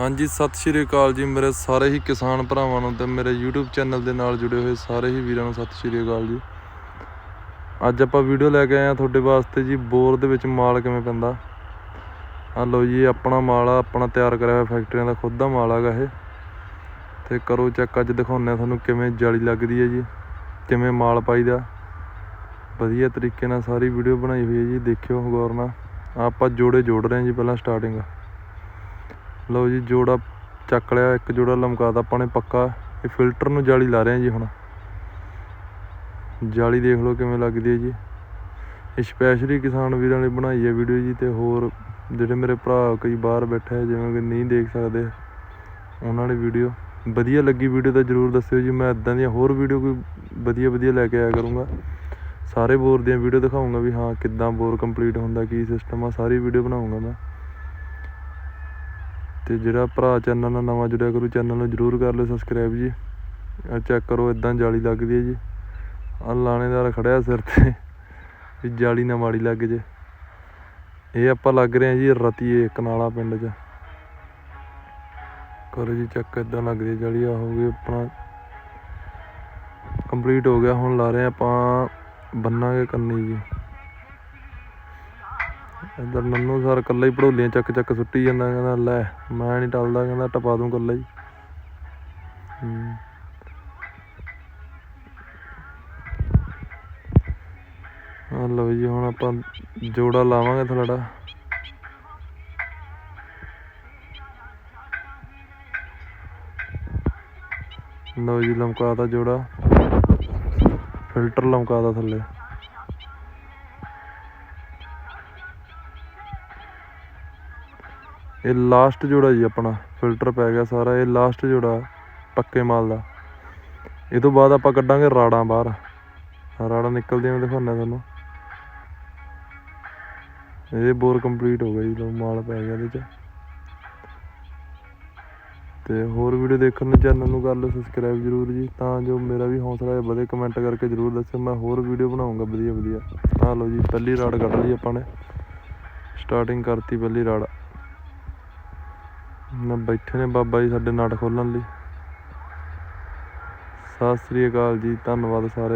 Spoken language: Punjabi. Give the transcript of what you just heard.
ਹਾਂਜੀ, ਸਤਿ ਸ਼੍ਰੀ ਅਕਾਲ ਜੀ ਮੇਰੇ ਸਾਰੇ ਹੀ ਕਿਸਾਨ ਭਰਾਵਾਂ ਨੂੰ ਤੇ ਮੇਰੇ YouTube ਚੈਨਲ ਦੇ ਨਾਲ ਜੁੜੇ ਹੋਏ ਸਾਰੇ ਹੀ ਵੀਰਾਂ ਨੂੰ ਸਤਿ ਸ਼੍ਰੀ ਅਕਾਲ ਜੀ। ਅੱਜ ਆਪਾਂ ਵੀਡੀਓ ਲੈ ਕੇ ਆਏ ਆ ਤੁਹਾਡੇ ਵਾਸਤੇ ਜੀ, ਬੋਰ ਦੇ ਵਿੱਚ ਮਾਲ ਕਿਵੇਂ ਪੈਂਦਾ? ਆ ਲਓ ਜੀ, ਆਪਣਾ ਮਾਲ ਆ, ਆਪਣਾ ਤਿਆਰ ਕਰਿਆ ਹੋਇਆ ਫੈਕਟਰੀਆਂ ਦਾ ਖੁਦ ਦਾ ਮਾਲ ਹੈਗਾ ਇਹ। ਤੇ ਕਰੋ ਚੈੱਕ ਅੱਜ ਦਿਖਾਉਂਦੇ ਆ ਤੁਹਾਨੂੰ ਕਿਵੇਂ ਜਾਲੀ ਲੱਗਦੀ ਹੈ ਜੀ, ਕਿਵੇਂ ਮਾਲ ਪਾਈਦਾ। ਵਧੀਆ ਤਰੀਕੇ ਨਾਲ ਸਾਰੀ ਵੀਡੀਓ ਬਣਾਈ ਹੋਈ ਹੈ ਜੀ, ਦੇਖਿਓ ਗੌਰ ਨਾਲ ਆਪਾਂ ਜੋੜੇ ਜੋੜ ਰਹੇ ਹਾਂ ਜੀ ਪਹਿਲਾਂ ਸਟਾਰਟਿੰਗ ਲਓ ਜੀ, ਜੋੜਾ ਚੱਕ ਲਿਆ, ਇੱਕ ਜੋੜਾ ਲਮਕਾਤਾ ਆਪਾਂ ਨੇ ਪੱਕਾ। ਇਹ ਫਿਲਟਰ ਨੂੰ ਜਾਲੀ ਲਾ ਰਹੇ ਹਾਂ ਜੀ ਹੁਣ। ਜਾਲੀ ਦੇਖ ਲਓ ਕਿਵੇਂ ਲੱਗਦੀ ਹੈ ਜੀ। ਇਹ ਸਪੈਸ਼ਲੀ ਕਿਸਾਨ ਵੀਰਾਂ ਲਈ ਬਣਾਈ ਹੈ ਵੀਡੀਓ ਜੀ ਤੇ ਹੋਰ ਜਿਹੜੇ ਮੇਰੇ ਭਰਾ ਕਈ ਬਾਹਰ ਬੈਠੇ ਆ, ਜਿਵੇਂ ਕਿ ਨਹੀਂ ਦੇਖ ਸਕਦੇ, ਉਹਨਾਂ ਲਈ ਵੀਡੀਓ ਵਧੀਆ ਲੱਗੀ ਵੀਡੀਓ ਤਾਂ ਜਰੂਰ ਦੱਸਿਓ ਜੀ, ਮੈਂ ਇਦਾਂ ਦੀਆਂ ਹੋਰ ਵੀਡੀਓ ਕੋਈ ਵਧੀਆ ਵਧੀਆ ਲੈ ਕੇ ਆਇਆ ਕਰੂੰਗਾ। ਸਾਰੇ ਬੋਰ ਦੀਆਂ ਵੀਡੀਓ ਦਿਖਾਉਂਗਾ ਵੀ ਹਾਂ, ਕਿੱਦਾਂ ਬੋਰ ਕੰਪਲੀਟ ਹੁੰਦਾ, ਕੀ ਸਿਸਟਮ ਆ, ਸਾਰੀ ਵੀਡੀਓ ਬਣਾਉਂਗਾ ਮੈਂ। ਤੇ ਜਿਹੜਾ ਭਰਾ ਚੈਨਲ ਨਾਲ ਨਵਾਂ ਜੁੜਿਆ ਕਰੂ, ਚੈਨਲ ਨੂੰ ਜਰੂਰ ਕਰ ਲਿਓ ਸਬਸਕ੍ਰਾਈਬ ਜੀ। ਆ ਚੈੱਕ ਕਰੋ ਇਦਾਂ ਜਾਲੀ ਲੱਗਦੀ ਹੈ ਜੀ। ਆ ਲਾਣੇਦਾਰ ਖੜਿਆ ਸਿਰ ਤੇ। ਵੀ ਜਾਲੀ ਨਾ ਮਾੜੀ ਲੱਗ ਜੇ। ਇਹ ਆਪਾਂ ਲੱਗ ਰਹੇ ਆ ਜੀ ਰਤੀਏ ਕਨਾਲਾ ਪਿੰਡ 'ਚ। ਕਰੋ ਜੀ ਚੈੱਕ ਇਦਾਂ ਲੱਗਦੀ ਹੈ ਜਾਲੀ। ਆ ਹੋ ਗਈ ਆਪਣਾ। ਕੰਪਲੀਟ ਹੋ ਗਿਆ। ਹੁਣ ਲਾ ਰਹੇ ਆਪਾਂ ਬੰਨਾਂਗੇ ਕੰਨੀ ਜੀ। ਇਧਰ ਨੰਨੂ ਸਰ ਕੱਲਾ ਹੀ ਪੜੋਲੀਆਂ ਚੱਕ ਚੱਕ ਸੁੱਟੀ ਜਾਂਦਾ, ਕਹਿੰਦਾ ਲੈ ਮੈਂ ਨਹੀਂ ਟਲਦਾ, ਕਹਿੰਦਾ ਟਪਾ ਦੂੰ ਕੱਲਾ ਹੀ। ਹੂੰ। ਲਓ ਜੀ, ਹੁਣ ਆਪਾਂ ਜੋੜਾ ਲਾਵਾਂਗੇ ਥੋੜਾ ਲਓ ਜੀ ਲਮਕਾ ਦਾ ਜੋੜਾ। ਫਿਲਟਰ ਲਮਕਾ ਦਾ ਥੱਲੇ। ਇਹ ਲਾਸਟ ਜੋੜਾ ਜੀ ਆਪਣਾ ਫਿਲਟਰ ਪੈ ਗਿਆ ਸਾਰਾ, ਇਹ ਲਾਸਟ ਜੋੜਾ ਪੱਕੇ ਮਾਲ ਦਾ। ਇਹ ਤੋਂ ਬਾਅਦ ਆਪਾਂ ਕੱਢਾਂਗੇ ਰਾੜਾਂ ਬਾਹਰ। ਰਾੜਾਂ ਨਿਕਲਦੀਆਂ ਮੈਂ ਦਿਖਾਉਂਦਾ ਤੁਹਾਨੂੰ। ਇਹ ਬੋਰ ਕੰਪਲੀਟ ਹੋ ਗਿਆ ਜੀ, ਲਓ ਮਾਲ ਪੈ ਗਿਆ ਇਹਦੇ ਚ। ਤੇ ਹੋਰ ਵੀਡੀਓ ਦੇਖਣ ਨੂੰ ਚੈਨਲ ਨੂੰ ਕਰ ਲਓ ਸਬਸਕ੍ਰਾਈਬ ਜਰੂਰ ਜੀ, ਤਾਂ ਜੋ ਮੇਰਾ ਵੀ ਹੌਸਲਾ ਵਧੇ ਕਮੈਂਟ ਕਰਕੇ ਜਰੂਰ ਦੱਸਿਓ। ਮੈਂ ਹੋਰ ਵੀਡੀਓ ਬਣਾਉਂਗਾ ਵਧੀਆ ਵਧੀਆ ਆ ਲਓ ਜੀ, ਪਹਿਲੀ ਰਾੜ ਕੱਢ ਲਈ ਆਪਾਂ ਨੇ। ਸਟਾਰਟਿੰਗ ਕਰਤੀ ਪਹਿਲੀ ਰਾੜ। ਨਾ ਬੈਠੇ ਨੇ ਬਾਬਾ ਜੀ ਸਾਡੇ ਨਾਟ ਖੋਲਣ ਲਈ। ਸਤਿ ਸ੍ਰੀ ਅਕਾਲ ਜੀ, ਧੰਨਵਾਦ ਸਾਰੇ।